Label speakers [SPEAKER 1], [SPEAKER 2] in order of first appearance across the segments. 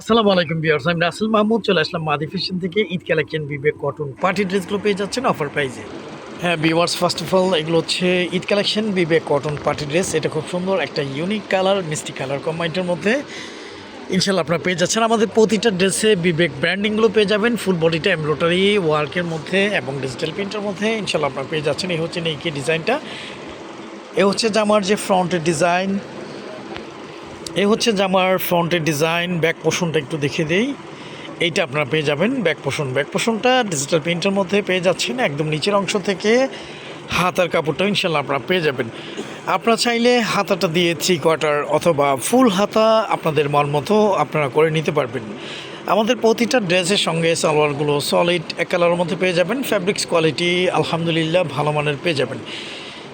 [SPEAKER 1] আসসালামু আলাইকুম বিয়ার্স আমি রাসেল মাহমুদ, চলে আসলাম মাদি ফ্যাশন থেকে ঈদ কালেকশন বিবেক কটন পার্টি ড্রেসগুলো পেয়ে যাচ্ছেন অফার প্রাইসে। হ্যাঁ বিওয়ার্স ফার্স্ট অফ অল এগুলো হচ্ছে ঈদ কালেকশন বিবেক কটন পার্টি ড্রেস। এটা খুব সুন্দর, একটা ইউনিক কালার মিষ্টি কালার কম্বাইন্ডের মধ্যে। ইনশাল্লাহ আপনারা পেয়ে যাচ্ছেন। আমাদের প্রতিটা ড্রেসে বিবেক ব্র্যান্ডিংগুলো পেয়ে যাবেন। ফুল বডিটা এমব্রয়ডারি ওয়ার্কের মধ্যে এবং ডিজিটাল প্রিন্টের মধ্যে। ইনশাল্লাহ আপনারা পেয়ে যাচ্ছেন। এই হচ্ছে নেইকি ডিজাইনটা। এ হচ্ছে জামার যে ফ্রন্টের ডিজাইন এ হচ্ছে জামার ফ্রন্টের ডিজাইন, ব্যাক পোষণটা একটু দেখে দেই। এইটা আপনারা পেয়ে যাবেন, ব্যাক পোষণ। ব্যাক পোষণটা ডিজিটাল প্রিন্টের মধ্যে পেয়ে যাচ্ছেন, একদম নিচের অংশ থেকে হাতার কাপড়টা ইনশাল্লাহ আপনারা পেয়ে যাবেন। আপনারা চাইলে হাতাটা দিয়ে থ্রি কোয়ার্টার অথবা ফুল হাতা আপনাদের মন মতো আপনারা করে নিতে পারবেন। আমাদের প্রতিটা ড্রেসের সঙ্গে সালোয়ারগুলো সলিড এক কালারের মধ্যে পেয়ে যাবেন ফ্যাব্রিক্স কোয়ালিটি আলহামদুলিল্লাহ ভালো মানের পেয়ে যাবেন।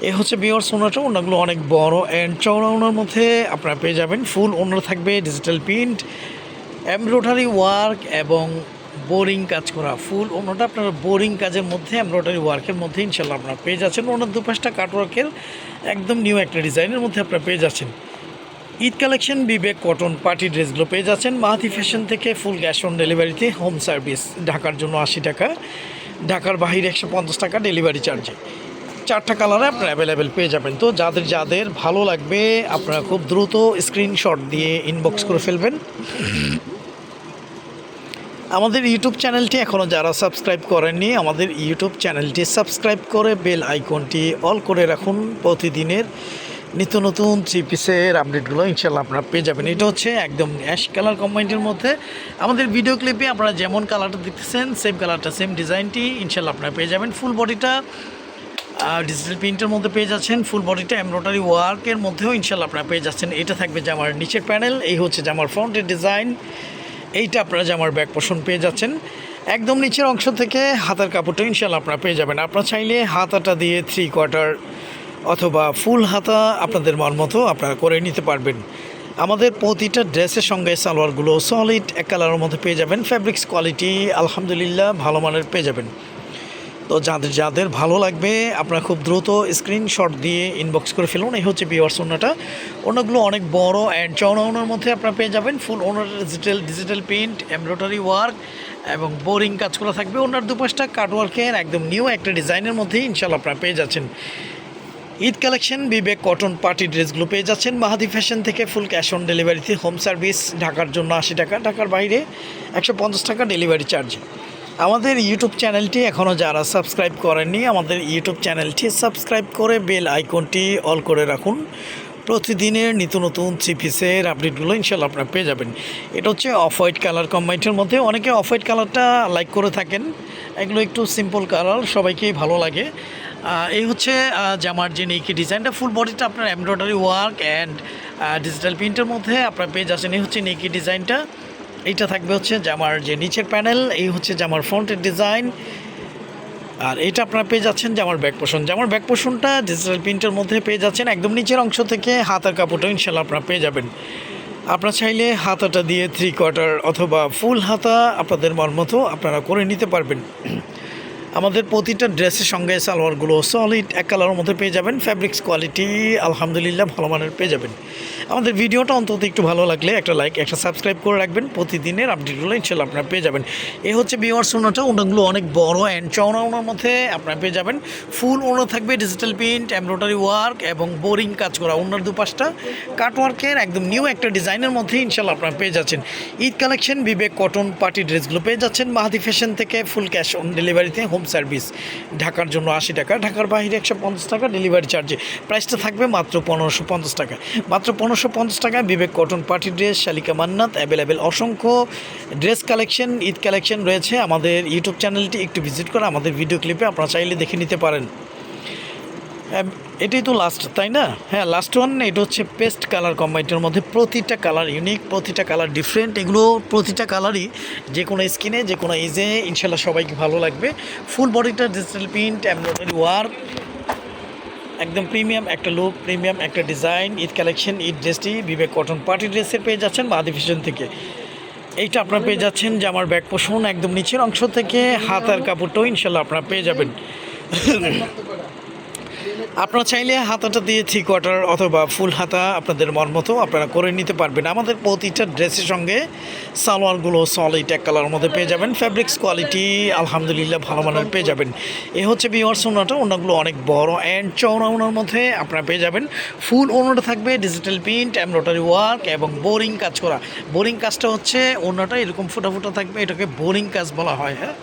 [SPEAKER 1] এ হচ্ছে বিওর সোনাটা ওনাগুলো অনেক বড় অ্যান্ড চওড়া ওনার মধ্যে আপনারা পেয়ে যাবেন। ফুল ওনার থাকবে ডিজিটাল প্রিন্ট এমব্রয়ডারি ওয়ার্ক এবং বোরিং কাজ করা ফুল ওনাটা আপনার বোরিং কাজের মধ্যে এমব্রয়ডারি ওয়ার্কের মধ্যে ইনশাল্লাহ আপনারা পেয়ে যাচ্ছেন। ওনার দুপাশটা কাটওয়ার্কের একদম নিউ একটা ডিজাইনের মধ্যে আপনারা পেয়ে যাচ্ছেন। ঈদ কালেকশন বিবেক কটন পার্টি ড্রেসগুলো পেয়ে যাচ্ছেন। মাহাতি ফ্যাশন থেকে ফুল ক্যাশ অন ডেলিভারিতে হোম সার্ভিস ঢাকার জন্য আশি টাকা, ঢাকার বাহিরে একশো পঞ্চাশ টাকা ডেলিভারি চার্জে চারটা কালারে আপনারা অ্যাভেলেবেল পেয়ে যাবেন। তো যাদের যাদের ভালো লাগবে, আপনারা খুব দ্রুত স্ক্রিনশট দিয়ে ইনবক্স করে ফেলবেন। আমাদের ইউটিউব চ্যানেলটি এখনও যারা সাবস্ক্রাইব করেননি, আমাদের ইউটিউব চ্যানেলটি সাবস্ক্রাইব করে বেল আইকনটি অল করে রাখুন। প্রতিদিনের নিত্য নতুন থ্রি পিসের আপডেটগুলো ইনশাল্লাহ আপনারা পেয়ে যাবেন। এটা হচ্ছে একদম অ্যাশ কালার কম্বাইন্ডের মধ্যে। আমাদের ভিডিও ক্লিপে আপনারা যেমন কালারটা দেখতেছেন সেম কালারটা সেম ডিজাইনটি ইনশাল্লাহ আপনারা পেয়ে যাবেন। ফুল বডিটা ডিজিটাল প্রিন্টের মধ্যে পেয়ে যাচ্ছেন ফুল বডিটা এমব্রয়ডারি ওয়ার্কের মধ্যেও ইনশাল্লাহ আপনারা পেয়ে যাচ্ছেন। এটা থাকবে জামার নিচের প্যানেল এই হচ্ছে জামার ফ্রন্টের ডিজাইন এইটা আপনারা জামার ব্যাক পোষণ পেয়ে যাচ্ছেন। একদম নিচের অংশ থেকে হাতার কাপড়টা ইনশাল্লাহ আপনারা পেয়ে যাবেন। আপনারা চাইলে হাতাটা দিয়ে থ্রি কোয়ার্টার অথবা ফুল হাতা আপনাদের মন মতো আপনারা করে নিতে পারবেন। আমাদের প্রতিটা ড্রেসের সঙ্গে সালোয়ারগুলো সলিড এক কালারের মধ্যে পেয়ে যাবেন। ফ্যাব্রিক্স কোয়ালিটি আলহামদুলিল্লাহ ভালো মানের পেয়ে যাবেন। তো যাদের যাদের ভালো লাগবে, আপনারা খুব দ্রুত স্ক্রিনশট দিয়ে ইনবক্স করে ফেলুন। এই হচ্ছে বিওয়ার্স ওনাটা ওনাগুলো অনেক বড় অ্যান্ড চওড়া ওনার মধ্যে আপনারা পেয়ে যাবেন। ফুল ওনার digital digital print embroidery work এবং বোরিং কাজ করা থাকবে। ওনার দুপাশটা কাটওয়ার্কের একদম নিউ একটা ডিজাইনের মধ্যেই ইনশাল্লাহ আপনারা পেয়ে যাচ্ছেন। ঈদ কালেকশন বিবেক কটন পার্টি ড্রেসগুলো পেয়ে যাচ্ছেন। মাহাদি ফ্যাশন থেকে ফুল ক্যাশ অন ডেলিভারিতে হোম সার্ভিস ঢাকার জন্য আশি টাকা, ঢাকার বাইরে একশো পঞ্চাশ টাকা ডেলিভারি চার্জ আমাদের ইউটিউব চ্যানেলটি এখনও যারা সাবস্ক্রাইব করেননি, আমাদের ইউটিউব চ্যানেলটি সাবস্ক্রাইব করে বেল আইকনটি অল করে রাখুন। প্রতিদিনের নিত্য নতুন থ্রি পিসের আপডেটগুলো ইনশাল্লাহ আপনারা পেয়ে যাবেন। এটা হচ্ছে অফ হোয়াইট কালার কম্বাইন্ডের মধ্যে। অনেকে অফ হোয়াইট কালারটা লাইক করে থাকেন। এগুলো একটু সিম্পল কালার সবাইকেই ভালো লাগে। এই হচ্ছে জামার যে নেকি ডিজাইনটা ফুল বডিটা আপনার এমব্রয়ডারি ওয়ার্ক অ্যান্ড ডিজিটাল প্রিন্টের মধ্যে আপনার পেয়ে যাচ্ছেন। এই হচ্ছে নেকি ডিজাইনটা এইটা থাকবে হচ্ছে জামার যে নিচের প্যানেল, এই হচ্ছে জামার ফ্রন্টের ডিজাইন আর এটা আপনারা পেয়ে যাচ্ছেন জামার ব্যাক পোষণ জামার ব্যাক পোষণটা ডিজিটাল প্রিন্টের মধ্যে পেয়ে যাচ্ছেন, একদম নিচের অংশ থেকে হাতার কাপড়টা ইনশাল্লাহ আপনারা পেয়ে যাবেন। আপনারা চাইলে হাতাটা দিয়ে থ্রি কোয়ার্টার অথবা ফুল হাতা আপনাদের মন মতো আপনারা করে নিতে পারবেন। আমাদের প্রতিটা ড্রেসের সঙ্গে সালোয়ারগুলো সলিড এক কালারের মধ্যে পেয়ে যাবেন ফ্যাব্রিক্স কোয়ালিটি আলহামদুলিল্লাহ ভালো মানের পেয়ে যাবেন। আমাদের ভিডিওটা অন্তত একটু ভালো লাগলে একটা লাইক একটা সাবস্ক্রাইব করে রাখবেন, প্রতিদিনের আপডেটগুলো ইনশাল্লাহ আপনারা পেয়ে যাবেন। এ হচ্ছে বিওয়ার সোনাটা ওনাগুলো অনেক বড় অ্যান্ড চওড়া ওনার মধ্যে আপনারা পেয়ে যাবেন। ফুল ওনা থাকবে ডিজিটাল প্রিন্ট এমব্রয়ডারি ওয়ার্ক এবং বোরিং কাজ করা ওনার দুপাশটা। কাটওয়ার্কের একদম নিউ একটা ডিজাইনের মধ্যে ইনশাল্লাহ আপনারা পেয়ে যাচ্ছেন। ঈদ কালেকশন বিবেক কটন পার্টি ড্রেসগুলো পেয়ে যাচ্ছেন। মাহাদি ফ্যাশন থেকে ফুল ক্যাশ অন ডেলিভারিতে হোম সার্ভিস, ঢাকার জন্য আশি টাকা, ঢাকার বাইরে একশো পঞ্চাশ টাকা, ডেলিভারি চার্জে। প্রাইসটা থাকবে মাত্র পনেরোশো পঞ্চাশ টাকা। মাত্র পনেরোশো পঞ্চাশ টাকায় বিবেক cotton party dress, Shalika Mannat available অসংখ্য ড্রেস কালেকশন, ঈদ কালেকশন রয়েছে। আমাদের ইউটিউব চ্যানেলটি একটু ভিজিট করে আমাদের ভিডিও ক্লিপে আপনারা চাইলে দেখে নিতে পারেন। এটাই তো লাস্ট তাই না? হ্যাঁ লাস্ট ওয়ান এটা হচ্ছে পেস্ট কালার কম্বাইনের মধ্যে প্রতিটা কালার ইউনিক প্রতিটা কালার ডিফারেন্ট এগুলো প্রতিটা কালারই যে কোনো স্কিনে যে কোনো এজে ইনশাল্লাহ সবাইকে ভালো লাগবে। ফুল বডিটা ডিজিটাল প্রিন্ট এমব্রয়ডারি ওয়ার্ক একদম প্রিমিয়াম একটা লুক প্রিমিয়াম একটা ডিজাইন ঈদ কালেকশন ঈদ ড্রেসটি বিবেক কটন পার্টি ড্রেসের পেয়ে যাচ্ছেন বাদি ফ্যাশন থেকে। এইটা আপনারা পেয়ে যাচ্ছেন যে আমার ব্যাক পোষণ একদম নিচের অংশ থেকে হাত আর কাপড়টাও ইনশাল্লাহ আপনারা পেয়ে যাবেন। আপনারা চাইলে হাতাটা দিয়ে থ্রি কোয়ার্টার অথবা ফুল হাতা আপনাদের মন মতো আপনারা করে নিতে পারবেন। আমাদের প্রতিটা ড্রেসের সঙ্গে সালোয়ারগুলো সলিড এক কালার মধ্যে পেয়ে যাবেন। ফ্যাব্রিক্স কোয়ালিটি আলহামদুলিল্লাহ ভালো মানের পেয়ে যাবেন। এ হচ্ছে বিওয়ার সোনাটা ওনাগুলো অনেক বড় অ্যান্ড চওড়া ওনার মধ্যে আপনারা পেয়ে যাবেন। ফুল ওনাটা থাকবে ডিজিটাল প্রিন্ট এমব্রয়ডারি ওয়ার্ক এবং বোরিং কাজ করা। বোরিং কাজটা হচ্ছে ওনাটা এরকম ফোটা ফোটা থাকবে, এটাকে বোরিং কাজ বলা হয় হ্যাঁ?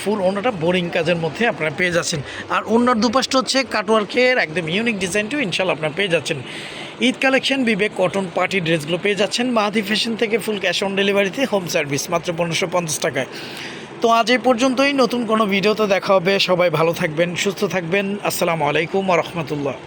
[SPEAKER 1] ফুল ওনাটা বোরিং কাজের মধ্যে আপনারা পেয়ে যাচ্ছেন। আর ওনার দুপাশটা হচ্ছে কাটওয়ার্কের একদম ইউনিক ডিজাইনটিও ইনশাল্লাহ আপনারা পেয়ে যাচ্ছেন। ঈদ কালেকশন, বিবেক কটন পার্টি ড্রেসগুলো পেয়ে যাচ্ছেন। মাহাদি ফ্যাশন থেকে ফুল ক্যাশ অন ডেলিভারিতে হোম সার্ভিস মাত্র পনেরোশো পঞ্চাশ টাকায়। তো আজ এই পর্যন্তই, নতুন কোনো ভিডিওতে দেখা হবে। সবাই ভালো থাকবেন, সুস্থ থাকবেন। আসসালামু আলাইকুম রহমতুল্লাহ।